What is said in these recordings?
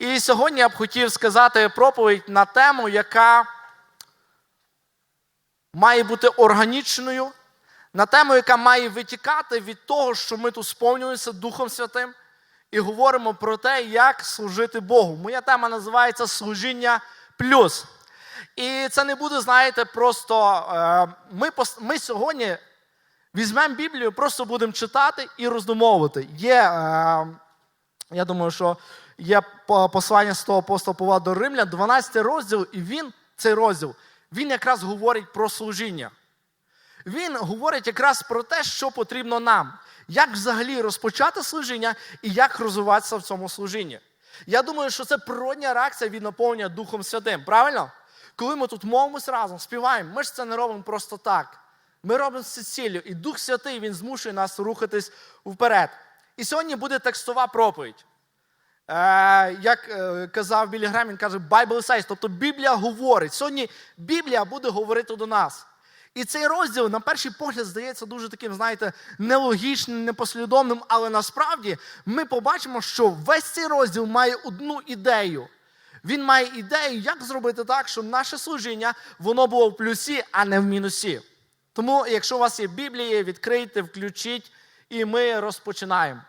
І сьогодні я б хотів сказати проповідь на тему, яка має бути органічною, на тему, яка має витікати від того, що ми тут сповнюємося Духом Святим і говоримо про те, як служити Богу. Моя тема називається Служіння плюс. І це не буде, знаєте, просто е, ми, ми сьогодні візьмемо Біблію, просто будемо читати і роздумовувати. Є, е, я думаю, що є послання з того апостола Павла до Римлян, 12 розділ, і він, цей розділ, він якраз говорить про служіння. Він говорить якраз про те, що потрібно нам, як взагалі розпочати служіння і як розвиватися в цьому служінні. Я думаю, що це природня реакція від наповнення Духом Святим. Правильно? Коли ми тут молимося разом, співаємо, ми ж це не робимо просто так. Ми робимо це ціллю, і Дух Святий Він змушує нас рухатись вперед. І сьогодні буде текстова проповідь. Е, як е, казав Білі Грем, він каже, Bible says, тобто Біблія говорить. Сьогодні Біблія буде говорити до нас. І цей розділ, на перший погляд, здається дуже таким, знаєте, нелогічним, непослідовним, але насправді ми побачимо, що весь цей розділ має одну ідею. Він має ідею, як зробити так, щоб наше служіння воно було в плюсі, а не в мінусі. Тому, якщо у вас є Біблія, відкрийте, включіть, і ми розпочинаємо.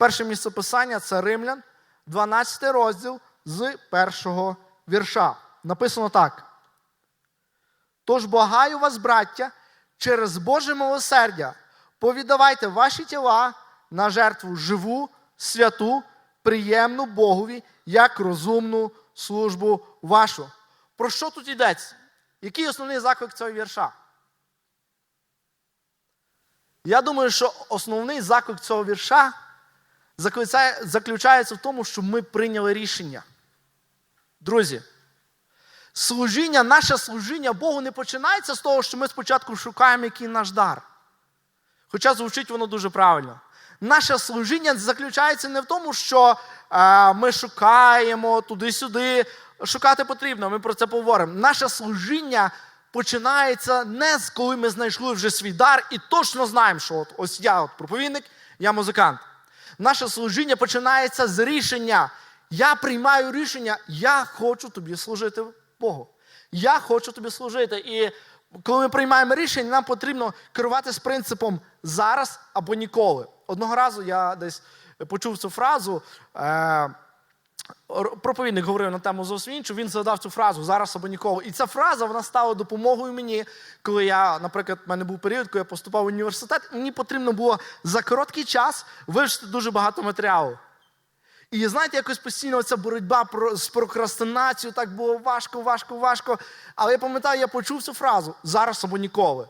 Перше місце писання це Римлян, 12 розділ з першого вірша. Написано так. Тож благаю вас, браття, через Боже милосердя, повідавайте ваші тіла на жертву живу, святу, приємну Богові, як розумну службу вашу. Про що тут йдеться? Який основний заклик цього вірша? Я думаю, що основний заклик цього вірша заключається в тому, що ми прийняли рішення. Друзі, служіння, наше служіння Богу не починається з того, що ми спочатку шукаємо, який наш дар. Хоча звучить воно дуже правильно. Наше служіння заключається не в тому, що е, ми шукаємо туди-сюди. Шукати потрібно, ми про це поговоримо. Наше служіння починається не з коли ми знайшли вже свій дар і точно знаємо, що от, ось я от проповідник, я музикант. Наше служіння починається з рішення. Я приймаю рішення, я хочу тобі служити Богу. Я хочу тобі служити. І коли ми приймаємо рішення, нам потрібно керуватися принципом зараз або ніколи. Одного разу я десь почув цю фразу. Е- Проповідник говорив на тему зовсім іншу, він задав цю фразу зараз або ніколи. І ця фраза вона стала допомогою мені, коли я, наприклад, в мене був період, коли я поступав в університет, мені потрібно було за короткий час вивчити дуже багато матеріалу. І знаєте, якось постійно ця боротьба з прокрастинацією, так було важко, важко, важко. Але я пам'ятаю, я почув цю фразу зараз або ніколи.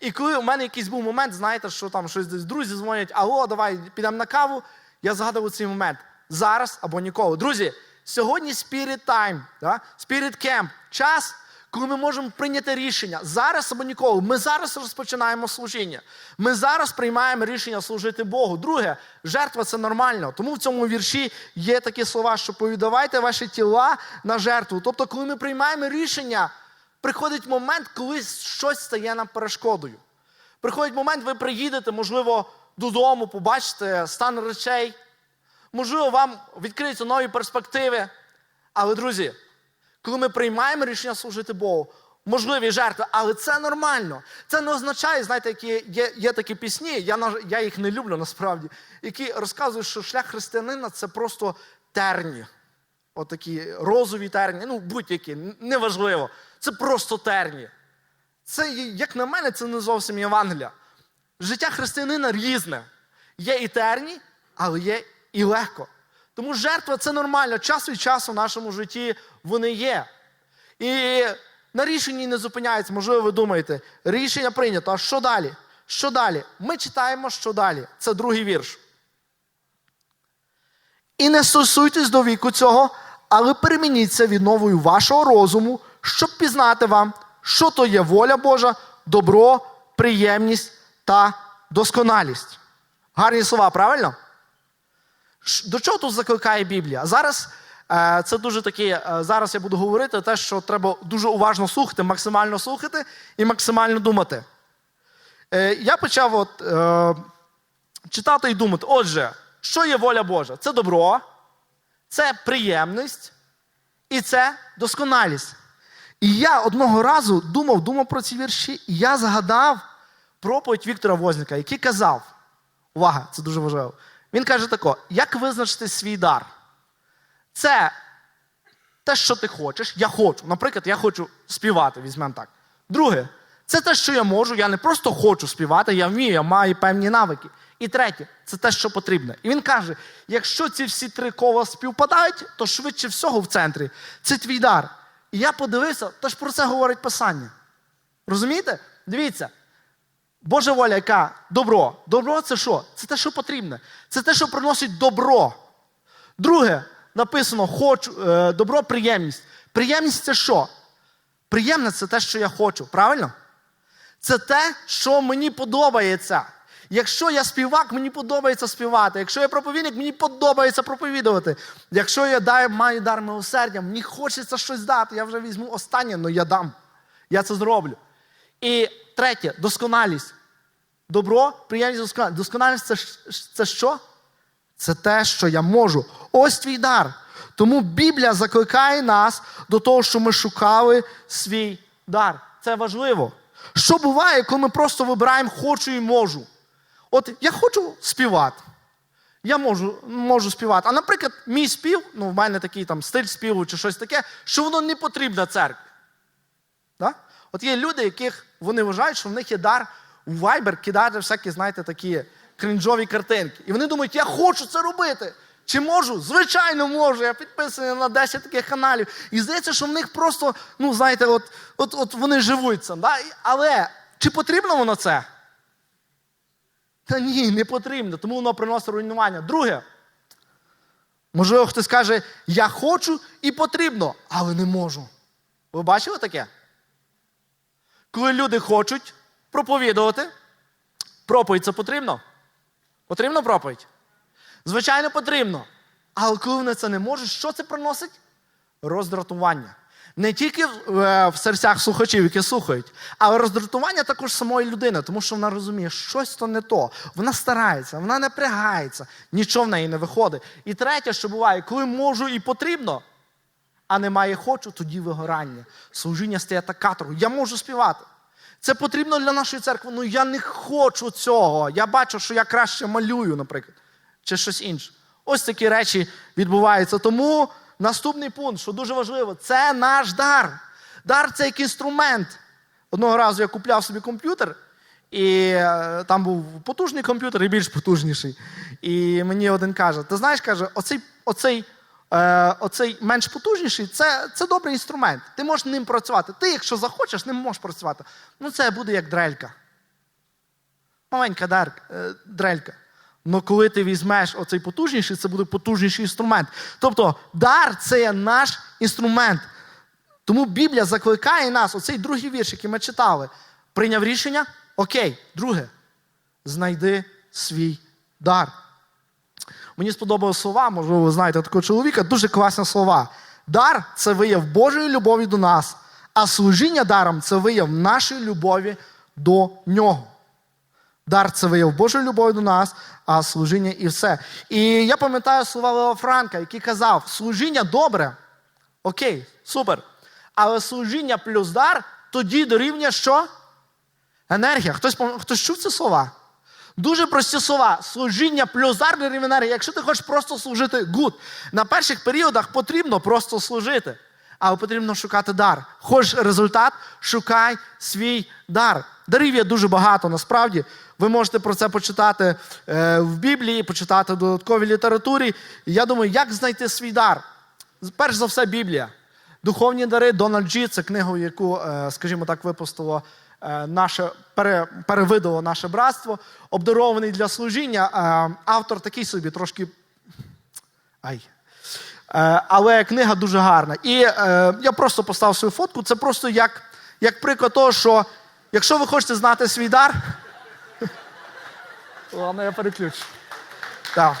І коли у мене якийсь був момент, знаєте, що там щось десь друзі дзвонять, алло, давай підемо на каву. Я згадував цей момент. Зараз або ніколи. Друзі, сьогодні Spirit Time, да? Spirit Camp, час, коли ми можемо прийняти рішення зараз або ніколи. Ми зараз розпочинаємо служіння. Ми зараз приймаємо рішення служити Богу. Друге, жертва це нормально. Тому в цьому вірші є такі слова, що повідавайте ваші тіла на жертву. Тобто, коли ми приймаємо рішення, приходить момент, коли щось стає нам перешкодою. Приходить момент, ви приїдете, можливо, додому, побачите стан речей. Можливо, вам відкриються нові перспективи. Але, друзі, коли ми приймаємо рішення служити Богу, можливі жертви, але це нормально. Це не означає, знаєте, які є, є такі пісні, я, я їх не люблю насправді, які розказують, що шлях християнина це просто терні. Отакі розові терні, ну будь-які, неважливо. Це просто терні. Це, як на мене, це не зовсім Євангелія. Життя християнина різне. Є і терні, але є і легко. Тому жертва це нормально. Час від часу в нашому житті вони є. І на рішенні не зупиняється. Можливо, ви думаєте, рішення прийнято. А що далі? Що далі? Ми читаємо, що далі. Це другий вірш. І не стосуйтесь до віку цього, але перемініться відновою вашого розуму, щоб пізнати вам, що то є воля Божа, добро, приємність та досконалість. Гарні слова, правильно? До чого тут закликає Біблія? Зараз е, це дуже такі. е, зараз я буду говорити те, що треба дуже уважно слухати, максимально слухати і максимально думати. Е, я почав от, е, читати і думати: отже, що є воля Божа? Це добро, це приємність і це досконалість. І я одного разу думав, думав про ці вірші, і я згадав проповідь Віктора Возніка, який казав: увага, це дуже важливо. Він каже тако: як визначити свій дар? Це те, що ти хочеш, я хочу. Наприклад, я хочу співати, візьмемо так. Друге, це те, що я можу. Я не просто хочу співати, я вмію, я маю певні навики. І третє, це те, що потрібно. І він каже: якщо ці всі три кола співпадають, то швидше всього в центрі це твій дар. І я подивився, то ж про це говорить Писання. Розумієте? Дивіться. Божа воля, яка добро. Добро це що? Це те, що потрібне. Це те, що приносить добро. Друге, написано хочу, е, добро, приємність. Приємність це що? Приємне це те, що я хочу, правильно? Це те, що мені подобається. Якщо я співак, мені подобається співати. Якщо я проповідник, мені подобається проповідувати. Якщо я дай, маю дар милосердя, мені хочеться щось дати. Я вже візьму останнє, але я дам. Я це зроблю. І третє досконалість. Добро, приємність, досконалість. Досконалість це, це що? Це те, що я можу. Ось твій дар. Тому Біблія закликає нас до того, що ми шукали свій дар. Це важливо. Що буває, коли ми просто вибираємо хочу і можу? От я хочу співати. Я можу, можу співати. А наприклад, мій спів, ну в мене такий там стиль співу чи щось таке, що воно не потрібно церкві. От є люди, яких вони вважають, що в них є дар у Viber кидати всякі, знаєте, такі крінжові картинки. І вони думають, я хочу це робити. Чи можу? Звичайно, можу. Я підписаний на 10 таких каналів. І здається, що в них просто, ну, знаєте, от, от, от вони живуть цим. Да? Але чи потрібно воно це? Та ні, не потрібно, тому воно приносить руйнування. Друге, можливо, хтось каже, я хочу і потрібно, але не можу. Ви бачили таке? Коли люди хочуть проповідувати, проповідь це потрібно? Потрібно проповідь? Звичайно, потрібно. Але коли вони це не можуть, що це приносить? Роздратування. Не тільки в, е, в серцях слухачів, які слухають, але роздратування також самої людини, тому що вона розуміє, щось то не то. Вона старається, вона напрягається, нічого в неї не виходить. І третє, що буває, коли можу і потрібно, а немає хочу, тоді вигорання. Служіння стає та каторгою. Я можу співати. Це потрібно для нашої церкви. Ну я не хочу цього. Я бачу, що я краще малюю, наприклад, чи щось інше. Ось такі речі відбуваються. Тому наступний пункт, що дуже важливо, це наш дар. Дар це як інструмент. Одного разу я купляв собі комп'ютер, і е, там був потужний комп'ютер і більш потужніший. І мені один каже: ти знаєш, каже, оцей, оцей, е, оцей менш потужніший це, це добрий інструмент. Ти можеш ним працювати. Ти, якщо захочеш, ним можеш працювати. Ну, це буде як дрелька. Маленька е, дрелька. Але коли ти візьмеш оцей потужніший, це буде потужніший інструмент. Тобто, дар це наш інструмент. Тому Біблія закликає нас, оцей другий вірш, який ми читали. Прийняв рішення? Окей, друге. Знайди свій дар. Мені сподобались слова, можливо, ви знаєте такого чоловіка, дуже класні слова. Дар це вияв Божої любові до нас, а служіння даром це вияв нашої любові до нього. Дар це вияв Божої любові до нас, а служіння і все. І я пам'ятаю слова Лео Франка, який казав: служіння добре, окей, супер. Але служіння плюс дар тоді дорівнює що? Енергія. Хтось, хтось чув ці слова? Дуже прості слова. Служіння дар дорівнює. Якщо ти хочеш просто служити гуд, на перших періодах потрібно просто служити. Але потрібно шукати дар. Хочеш результат, шукай свій дар. Дарів є дуже багато, насправді. Ви можете про це почитати е, в Біблії, почитати в додатковій літературі. Я думаю, як знайти свій дар? Перш за все, Біблія. Духовні дари Дональд Джі, це книга, яку, е, скажімо так, випустило наше, пере, перевидало наше братство, обдарований для служіння. Е, Автор такий собі трошки. Ай. Е, Але книга дуже гарна. І е, я просто поставив свою фотку. Це просто як, як приклад того, що якщо ви хочете знати свій дар. Ладно, я переключу. Так.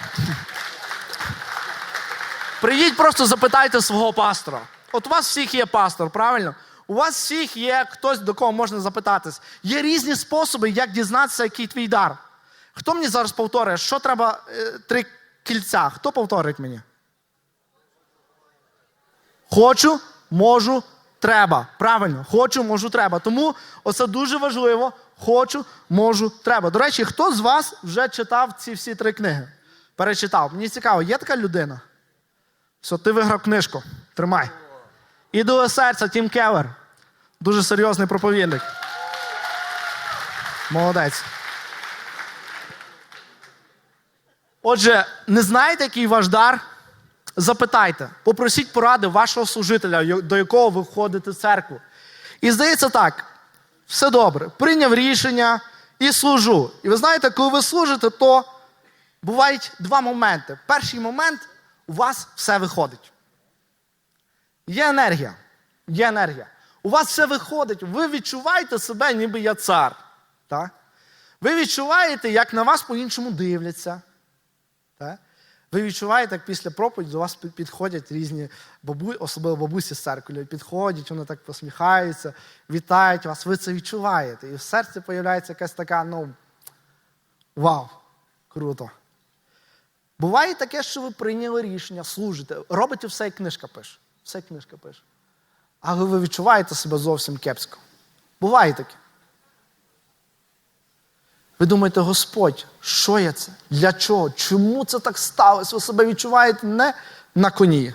Прийдіть, просто запитайте свого пастора. От у вас всіх є пастор, правильно? У вас всіх є хтось, до кого можна запитатись. Є різні способи, як дізнатися, який твій дар. Хто мені зараз повторює, що треба е, три кільця? Хто повторить мені? Хочу, можу, треба. Правильно, хочу, можу, треба. Тому оце дуже важливо. Хочу, можу, треба. До речі, хто з вас вже читав ці всі три книги? Перечитав. Мені цікаво, є така людина? Все, ти виграв книжку. Тримай. До серця, Тім Келлер. Дуже серйозний проповідник. Молодець. Отже, не знаєте, який ваш дар? Запитайте, попросіть поради вашого служителя, до якого ви входите в церкву. І здається так, все добре, прийняв рішення і служу. І ви знаєте, коли ви служите, то бувають два моменти. Перший момент у вас все виходить. Є енергія. Є енергія. У вас все виходить. Ви відчуваєте себе, ніби я цар. Так? Ви відчуваєте, як на вас по-іншому дивляться. Так? Ви відчуваєте, як після проповіді до вас підходять різні бабу, особливо бабусі з церкви, підходять, вони так посміхаються, вітають вас. Ви це відчуваєте. І в серці з'являється якась така, ну, вау, круто. Буває таке, що ви прийняли рішення, служите, робите все, як книжка пише. Все, як книжка пише. Але ви відчуваєте себе зовсім кепсько. Буває таке. Ви думаєте, Господь, що я це? Для чого? Чому це так сталося? Ви себе відчуваєте не на коні.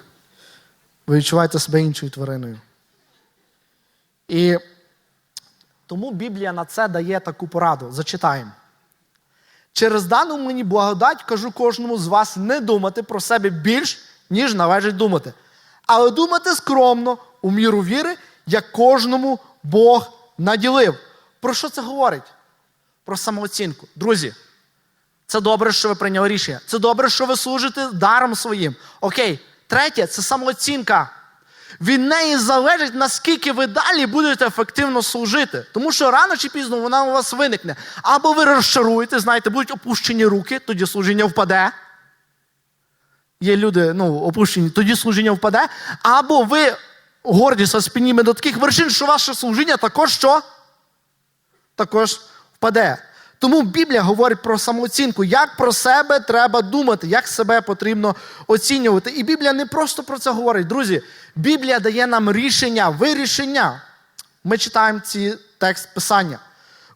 Ви відчуваєте себе іншою твариною. І тому Біблія на це дає таку пораду. Зачитаємо. Через дану мені благодать кажу кожному з вас не думати про себе більш, ніж належить думати. Але думати скромно, у міру віри, як кожному Бог наділив. Про що це говорить? Про самооцінку. Друзі, це добре, що ви прийняли рішення. Це добре, що ви служите даром своїм. Окей. Третє це самооцінка. Від неї залежить, наскільки ви далі будете ефективно служити. Тому що рано чи пізно вона у вас виникне. Або ви розчаруєте, знаєте, будуть опущені руки, тоді служіння впаде. Є люди, ну, опущені, тоді служіння впаде. Або ви гордість спініме до таких вершин, що ваше служіння також що? Також впаде. Тому Біблія говорить про самооцінку, як про себе треба думати, як себе потрібно оцінювати. І Біблія не просто про це говорить. Друзі, Біблія дає нам рішення, вирішення. Ми читаємо ці текст писання.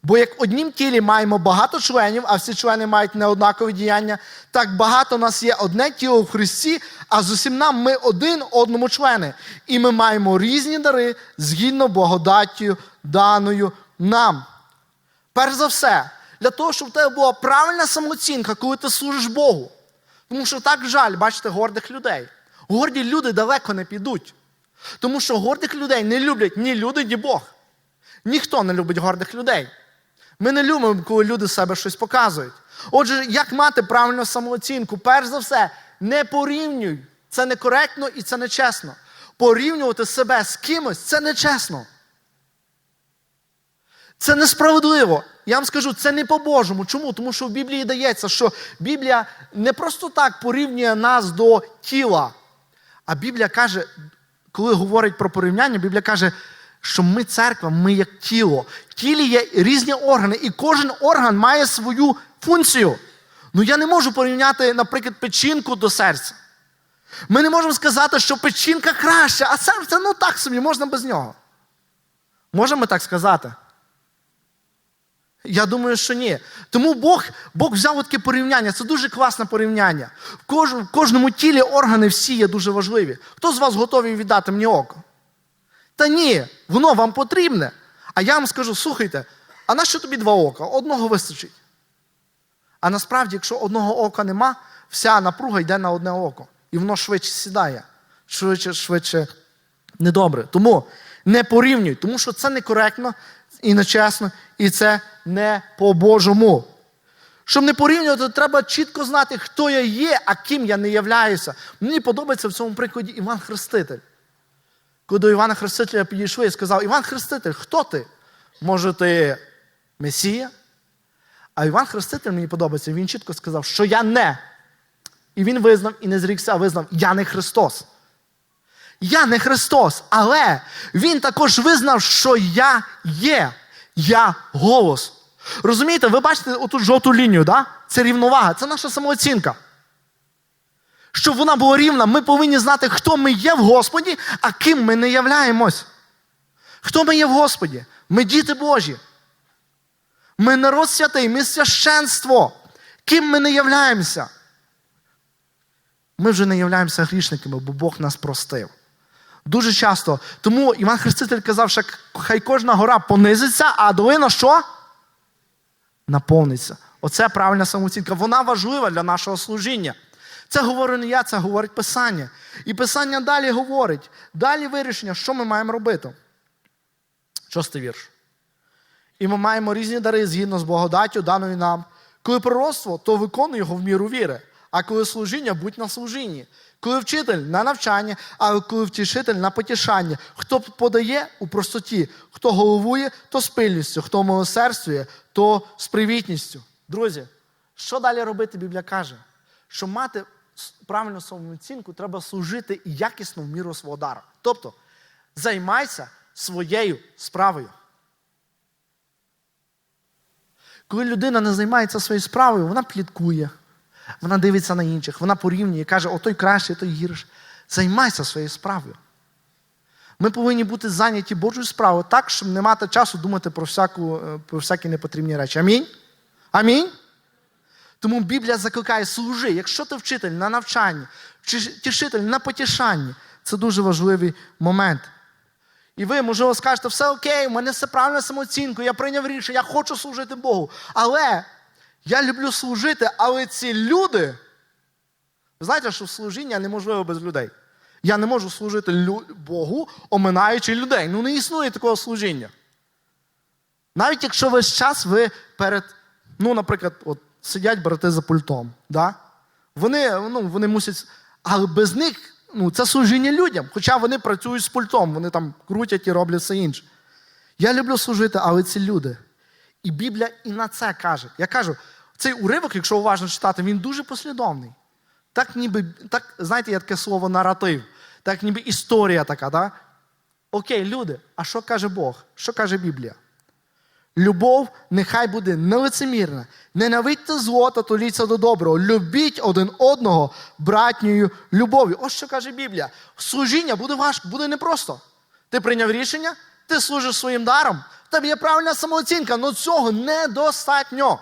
Бо як в однім тілі маємо багато членів, а всі члени мають неоднакові діяння, так багато нас є одне тіло в Христі, а з усім нам ми один одному члени. І ми маємо різні дари згідно благодаттю даною нам. Перш за все, для того, щоб в тебе була правильна самооцінка, коли ти служиш Богу. Тому що так жаль, бачите, гордих людей. Горді люди далеко не підуть. Тому що гордих людей не люблять ні люди, ні Бог. Ніхто не любить гордих людей. Ми не любимо, коли люди себе щось показують. Отже, як мати правильну самооцінку? Перш за все, не порівнюй. Це некоректно і це нечесно. Порівнювати себе з кимось це нечесно. Це несправедливо. Я вам скажу, це не по-божому. Чому? Тому що в Біблії дається, що Біблія не просто так порівнює нас до тіла. А Біблія каже, коли говорить про порівняння, Біблія каже, що ми церква, ми як тіло. В тілі є різні органи, і кожен орган має свою функцію. Ну я не можу порівняти, наприклад, печінку до серця. Ми не можемо сказати, що печінка краща, а серце ну так собі, можна без нього. Можемо так сказати? Я думаю, що ні. Тому Бог Бог взяв таке порівняння. Це дуже класне порівняння. В кожному тілі органи всі є дуже важливі. Хто з вас готовий віддати мені око? Та ні, воно вам потрібне. А я вам скажу: слухайте, а на що тобі два ока? Одного вистачить. А насправді, якщо одного ока нема, вся напруга йде на одне око. І воно швидше сідає. Швидше, швидше недобре. Тому не порівнюй, тому що це некоректно і нечесно, і це не по-божому. Щоб не порівнювати, треба чітко знати, хто я є, а ким я не являюся. Мені подобається в цьому прикладі Іван Хреститель. Коли до Івана Хрестителя підійшли і сказав, Іван Хреститель, хто ти? Може, ти Месія? А Іван Хреститель мені подобається, він чітко сказав, що я не. І він визнав і не зрікся, а визнав, я не Христос. Я не Христос, але Він також визнав, що я є, я голос. Розумієте, ви бачите оту жовту лінію, да? це рівновага, це наша самооцінка. Щоб вона була рівна, ми повинні знати, хто ми є в Господі, а ким ми не являємось. Хто ми є в Господі? Ми діти Божі. Ми народ святий, ми священство. Ким ми не являємося? Ми вже не являємося грішниками, бо Бог нас простив. Дуже часто. Тому Іван Хреститель казав, що хай кожна гора понизиться, а долина що? Наповниться. Оце правильна самооцінка. Вона важлива для нашого служіння. Це говорю не я, це говорить Писання. І Писання далі говорить, далі вирішення, що ми маємо робити. Шостий вірш. І ми маємо різні дари згідно з благодаттю, даною нам. Коли пророцтво, то виконуй його в міру віри. А коли служіння, будь на служінні. Коли вчитель на навчання, а коли втішитель на потішання. Хто подає у простоті, хто головує, то з пильністю, хто милосердствує, то з привітністю. Друзі, що далі робити, Біблія каже? Що мати правильну самооцінку, треба служити якісно в міру свого дару. Тобто, займайся своєю справою. Коли людина не займається своєю справою, вона пліткує, вона дивиться на інших, вона порівнює, каже, о той краще, той гірше. Займайся своєю справою. Ми повинні бути зайняті Божою справою так, щоб не мати часу думати про, всяку, е, про всякі непотрібні речі. Амінь? Амінь? Тому Біблія закликає служи, якщо ти вчитель на навчанні, чи тішитель на потішанні, це дуже важливий момент. І ви, можливо, скажете, все окей, у мене все правильно самооцінку, я прийняв рішення, я хочу служити Богу. Але я люблю служити, але ці люди, ви знаєте, що служіння неможливо без людей. Я не можу служити Богу, оминаючи людей. Ну не існує такого служіння. Навіть якщо весь час ви перед, ну, наприклад, от сидять брати за пультом, да? вони, ну, вони мусять, але без них ну, це служіння людям, хоча вони працюють з пультом, вони там крутять і роблять все інше. Я люблю служити, але ці люди. І Біблія і на це каже. Я кажу, цей уривок, якщо уважно читати, він дуже послідовний. Так ніби, так, знаєте, є таке слово наратив, так ніби історія така, да? Окей, люди, а що каже Бог? Що каже Біблія? Любов нехай буде нелицемірна. Ненавидьте зло та толіться до доброго. Любіть один одного братньою любов'ю. Ось що каже Біблія. Служіння буде важко, буде непросто. Ти прийняв рішення, ти служиш своїм даром, в тебе є правильна самооцінка, але цього недостатньо.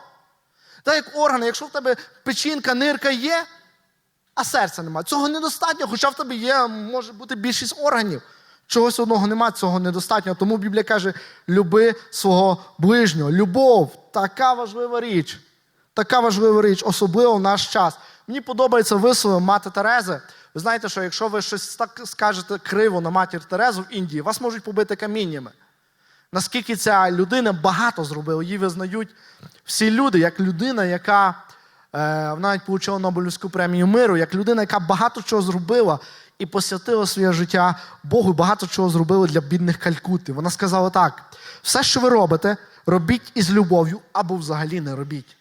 Так як органи, якщо в тебе печінка, нирка є, а серця немає. Цього недостатньо, хоча в тебе є, може бути більшість органів. Чогось одного немає, цього недостатньо. Тому Біблія каже: люби свого ближнього. Любов така важлива річ. Така важлива річ, особливо в наш час. Мені подобається вислови мати Терези. Ви знаєте, що якщо ви щось так скажете криво на матір Терезу в Індії, вас можуть побити каміннями. Наскільки ця людина багато зробила, її визнають всі люди, як людина, яка е, навіть отримала Нобелівську премію миру, як людина, яка багато чого зробила і посвятила своє життя Богу, і багато чого зробила для бідних Калькутти. Вона сказала так: все, що ви робите, робіть із любов'ю або взагалі не робіть.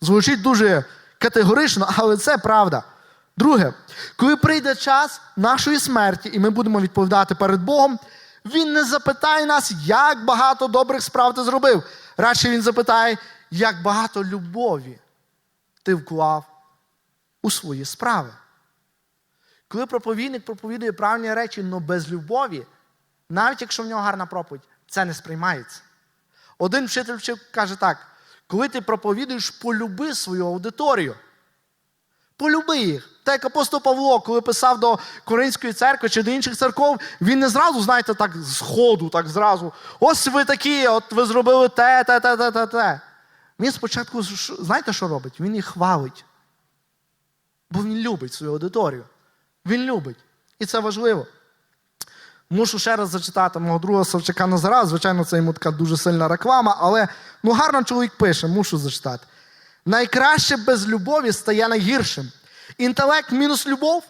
Звучить дуже категорично, але це правда. Друге, коли прийде час нашої смерті, і ми будемо відповідати перед Богом, Він не запитає нас, як багато добрих справ ти зробив. Радше він запитає, як багато любові ти вклав у свої справи. Коли проповідник проповідує правильні речі, але без любові, навіть якщо в нього гарна проповідь, це не сприймається. Один вчитель вчив, каже так: коли ти проповідуєш, полюби свою аудиторію. Полюби їх. Так як апостол Павло, коли писав до Коринської церкви чи до інших церков, він не зразу, знаєте, так з ходу, так зразу. Ось ви такі, от ви зробили те, те, те, те, те, те. Він спочатку, знаєте, що робить? Він їх хвалить. Бо він любить свою аудиторію. Він любить. І це важливо. Мушу ще раз зачитати мого друга Савчака Назара. Звичайно, це йому така дуже сильна реклама, але ну гарно чоловік пише, мушу зачитати. Найкраще без любові стає найгіршим. Інтелект мінус любов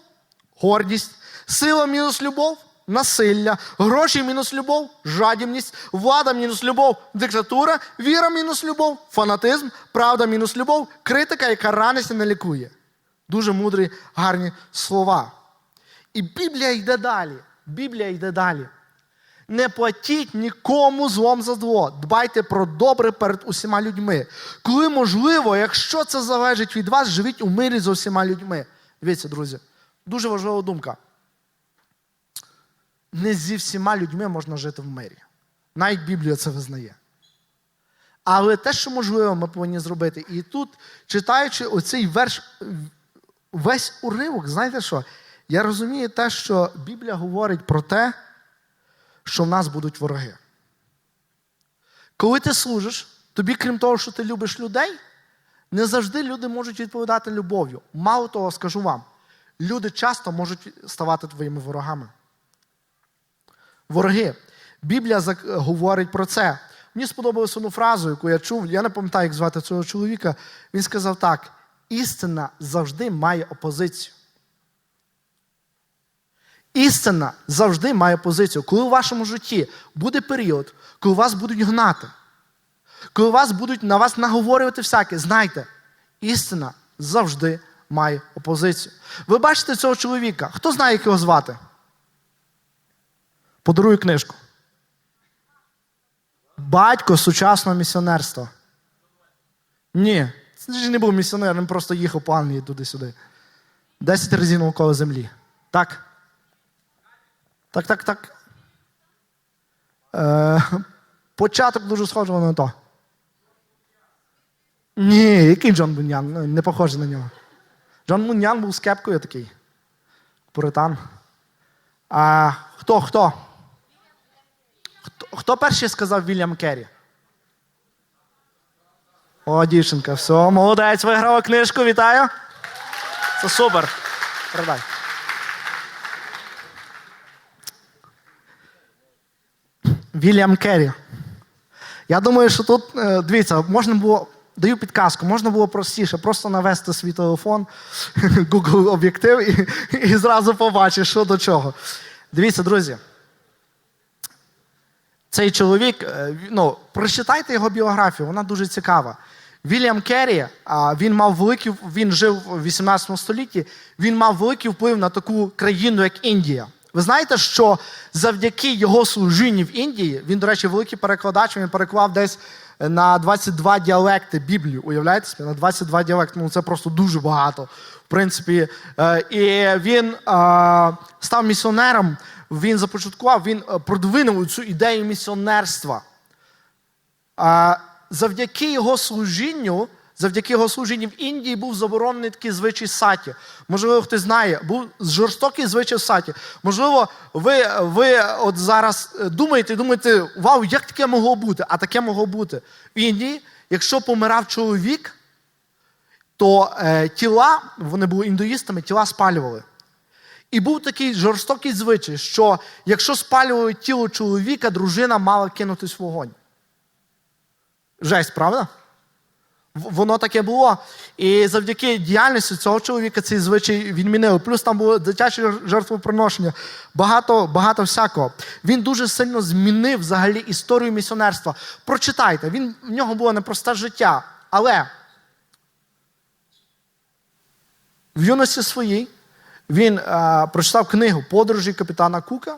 гордість, сила мінус любов насилля, гроші мінус любов жадібність, влада мінус любов диктатура, віра мінус любов, фанатизм, правда мінус любов, критика, яка ранить і не лікує. Дуже мудрі, гарні слова. І Біблія йде далі. Біблія йде далі. Не платіть нікому злом за зло. Дбайте про добре перед усіма людьми. Коли можливо, якщо це залежить від вас, живіть у мирі з усіма людьми. Дивіться, друзі, Дуже важлива думка. Не зі всіма людьми можна жити в мирі. Навіть Біблія це визнає. Але те, що можливо, ми повинні зробити. І тут, читаючи оцей верш, весь уривок, знаєте що? Я розумію те, що Біблія говорить про те, що в нас будуть вороги. Коли ти служиш, тобі, крім того, що ти любиш людей, не завжди люди можуть відповідати любов'ю. Мало того, скажу вам, люди часто можуть ставати твоїми ворогами. Вороги. Біблія говорить про це. Мені сподобалась одну фразу, яку я чув. Я не пам'ятаю, як звати цього чоловіка. Він сказав так: істина завжди має опозицію. Істина завжди має позицію. Коли у вашому житті буде період, коли вас будуть гнати, коли вас будуть на вас наговорювати всяке, знайте, істина завжди має опозицію. Ви бачите цього чоловіка. Хто знає, як його звати? Подарую книжку. Батько сучасного місіонерства. Ні, це ж не був місіонер, він просто їхав по Англії туди-сюди. Десять разів навколо землі. Так? Так, так, так. Е, початок дуже схожий на то. Ні, який Джон Буньян? Ну, Не похожий на нього. Джон Буньян був з кепкою такий. Пуритан. А хто, хто? Хто, хто перший сказав Вільям Керрі? О, дівчинка, все, молодець, виграла книжку, вітаю. Це супер. Передай. Вільям Керрі. Я думаю, що тут, е, дивіться, можна було, даю підказку, можна було простіше, просто навести свій телефон, Google об'єктив і, і зразу побачиш, що до чого. Дивіться, друзі. Цей чоловік, е, ну, прочитайте його біографію, вона дуже цікава. Вільям Керрі, він мав великий, він жив у 18 столітті, він мав великий вплив на таку країну, як Індія. Ви знаєте, що завдяки його служінню в Індії, він, до речі, великий перекладач, він переклав десь на 22 діалекти Біблію. Уявляєте собі? На 22 діалекти. Ну це просто дуже багато. В принципі, Е, і він е, став місіонером, він започаткував, він е, продвинув цю ідею місіонерства. Завдяки його служінню, завдяки його в Індії був заборонений такий звичай саті. Можливо, хтось знає, був жорстокий звичай саті. Можливо, ви, ви от зараз е, думаєте, думаєте, вау, як таке могло бути? А таке могло бути. В Індії, якщо помирав чоловік, то е, тіла, вони були індуїстами, тіла спалювали. І був такий жорстокий звичай, що якщо спалювали тіло чоловіка, дружина мала кинутись в вогонь. Жесть, правда? Воно таке було. І завдяки діяльності цього чоловіка цей звичай відмінили. Плюс там було дитяче жер- жертвоприношення, багато, багато всякого. Він дуже сильно змінив взагалі історію місіонерства. Прочитайте, він, в нього було непросте життя. Але в юності своїй він е, прочитав книгу Подорожі капітана Кука,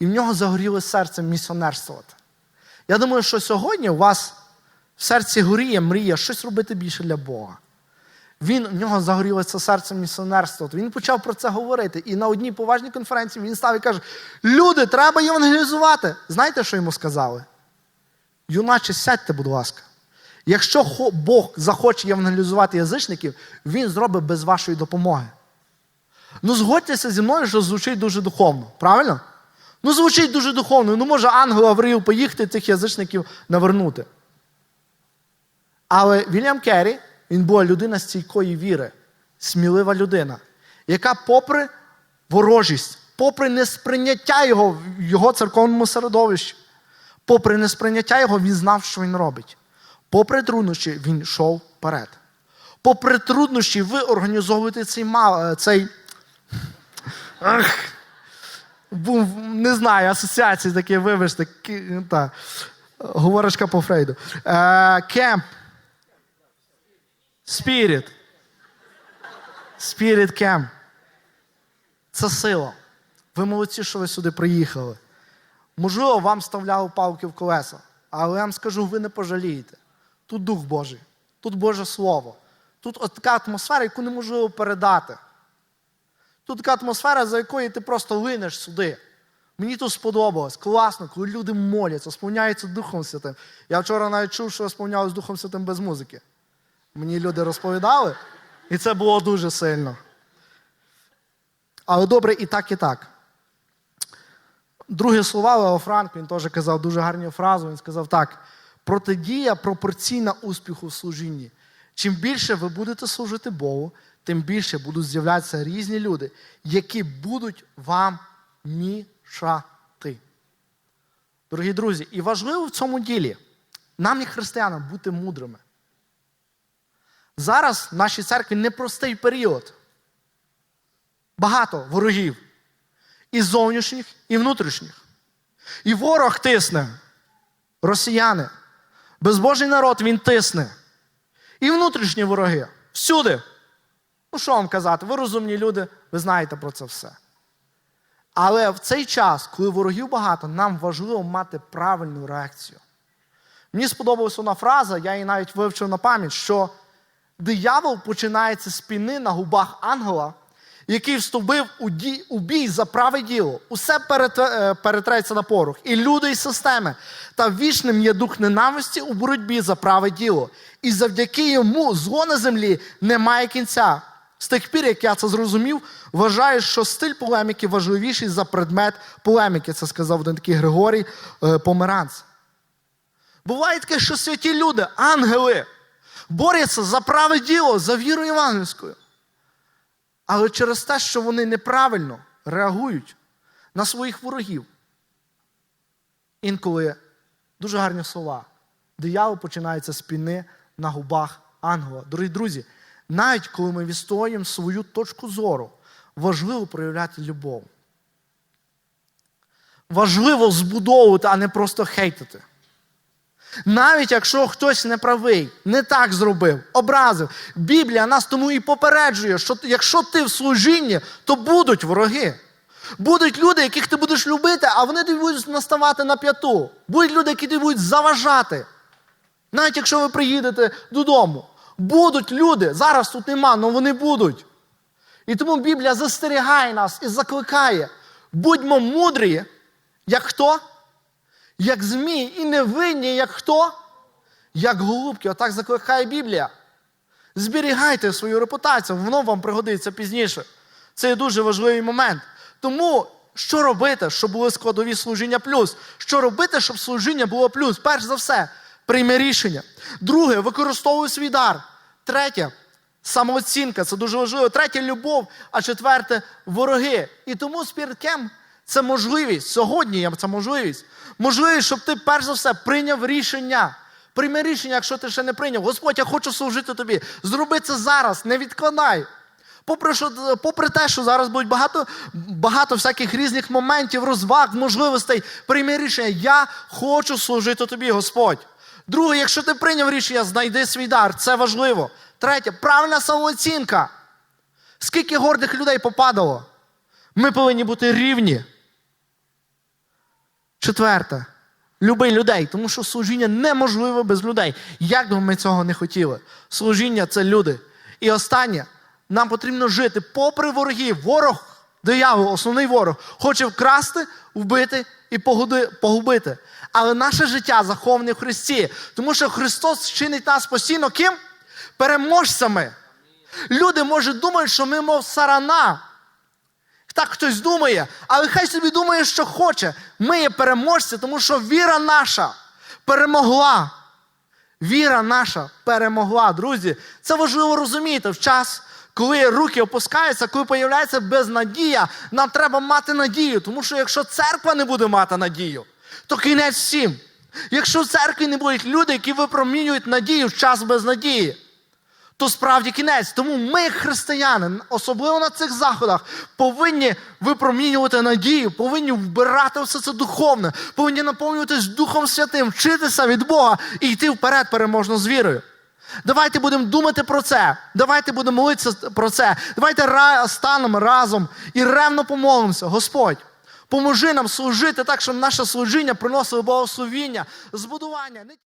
і в нього загоріло серце місіонерствувати. Я думаю, що сьогодні у вас в серці горіє мрія щось робити більше для Бога. Він, в нього загорілося серце місіонерства. Він почав про це говорити. І на одній поважній конференції він став і каже: Люди, треба євангелізувати. Знаєте, що йому сказали? Юначе, сядьте, будь ласка. Якщо Бог захоче євангелізувати язичників, він зробить без вашої допомоги. Ну, згодьтеся зі мною, що звучить дуже духовно. Правильно? Ну, звучить дуже духовно. Ну, може, ангел Аврил поїхати цих язичників навернути. Але Вільям Керрі, він була людина стійкої віри, смілива людина, яка, попри ворожість, попри несприйняття його в його церковному середовищі, попри несприйняття його, він знав, що він робить. Попри труднощі, він йшов вперед. Попри труднощі, ви організовуєте цей мал, цей. Ах, не знаю, асоціації такі, вибачте, та, говорочка по Фрейду. Е, кемп. Спіріт. Спіріт кемп. Це сила. Ви молодці, що ви сюди приїхали. Можливо, вам вставляли палки в колеса, але я вам скажу, ви не пожалієте. Тут Дух Божий, тут Боже Слово, тут от така атмосфера, яку неможливо передати. Тут така атмосфера, за якої ти просто линеш сюди. Мені тут сподобалось. Класно, коли люди моляться, сповняються Духом Святим. Я вчора навіть чув, що сповнялись Духом Святим без музики. Мені люди розповідали, і це було дуже сильно. Але добре і так, і так. Друге слова Лео Франк, він теж казав дуже гарну фразу. Він сказав так: протидія пропорційна успіху в служінні. Чим більше ви будете служити Богу, тим більше будуть з'являтися різні люди, які будуть вам мішати. Дорогі друзі, і важливо в цьому ділі нам, як християнам, бути мудрими. Зараз в нашій церкві непростий період. Багато ворогів. І зовнішніх, і внутрішніх. І ворог тисне. Росіяни. Безбожий народ він тисне. І внутрішні вороги. Всюди. Ну, що вам казати? Ви розумні люди, ви знаєте про це все. Але в цей час, коли ворогів багато, нам важливо мати правильну реакцію. Мені сподобалась одна фраза, я її навіть вивчив на пам'ять, що диявол починається з піни на губах ангела, який вступив у, ді, у бій за праве діло. Усе перетре, перетреться на порох. І люди, і системи. Та вічним є дух ненависті у боротьбі за праве діло. І завдяки йому зло на землі немає кінця. З тих пір, як я це зрозумів, вважаю, що стиль полеміки важливіший за предмет полеміки. Це сказав один такий Григорій е, Померанц. Буває таке, що святі люди, ангели, борються за праве діло, за віру євангельською. Але через те, що вони неправильно реагують на своїх ворогів. Інколи дуже гарні слова. Диявол починається з піни на губах ангела. Дорогі друзі, навіть коли ми відстоюємо свою точку зору, важливо проявляти любов. Важливо збудовувати, а не просто хейтити. Навіть якщо хтось не правий, не так зробив, образив, Біблія нас тому і попереджує, що якщо ти в служінні, то будуть вороги. Будуть люди, яких ти будеш любити, а вони тобі будуть наставати на п'яту. Будуть люди, які тобі будуть заважати. Навіть якщо ви приїдете додому. Будуть люди, зараз тут нема, але вони будуть. І тому Біблія застерігає нас і закликає. Будьмо мудрі, як хто? Як змій і невинні, як хто? Як голубки. Отак закликає Біблія. Зберігайте свою репутацію, воно вам пригодиться пізніше. Це є дуже важливий момент. Тому що робити, щоб були складові служіння плюс? Що робити, щоб служіння було плюс? Перш за все, прийми рішення. Друге, використовуй свій дар. Третє самооцінка. Це дуже важливо. Третє любов, а четверте вороги. І тому спірткем це можливість. Сьогодні є це можливість. Можливість, щоб ти перш за все прийняв рішення. Прийми рішення, якщо ти ще не прийняв. Господь, я хочу служити тобі. Зроби це зараз, не відкладай. Попри, що, попри те, що зараз будуть багато багато всяких різних моментів, розваг, можливостей, прийми рішення. Я хочу служити тобі, Господь. Друге, якщо ти прийняв рішення, знайди свій дар. Це важливо. Третє, правильна самооцінка. Скільки гордих людей попадало? Ми повинні бути рівні. Четверте. Люби людей, тому що служіння неможливе без людей. Як би ми цього не хотіли. Служіння це люди. І останнє, нам потрібно жити попри ворогів. Ворог, диявол, основний ворог, хоче вкрасти, вбити і погубити. Але наше життя заховане в Христі, тому що Христос чинить нас постійно ким? Переможцями. Люди, може, думають, що ми, мов сарана. Так хтось думає, але хай собі думає, що хоче. Ми є переможці, тому що віра наша перемогла. Віра наша перемогла, друзі. Це важливо розуміти в час, коли руки опускаються, коли появляється безнадія, нам треба мати надію. Тому що якщо церква не буде мати надію, то кінець всім. Якщо в церкві не будуть люди, які випромінюють надію в час безнадії, то справді кінець. Тому ми, християни, особливо на цих заходах, повинні випромінювати надію, повинні вбирати все це духовне, повинні наповнюватись Духом Святим, вчитися від Бога і йти вперед переможно з вірою. Давайте будемо думати про це. Давайте будемо молитися про це. Давайте станемо разом і ревно помолимося. Господь, поможи нам служити так, щоб наше служіння приносило благословіння, збудування.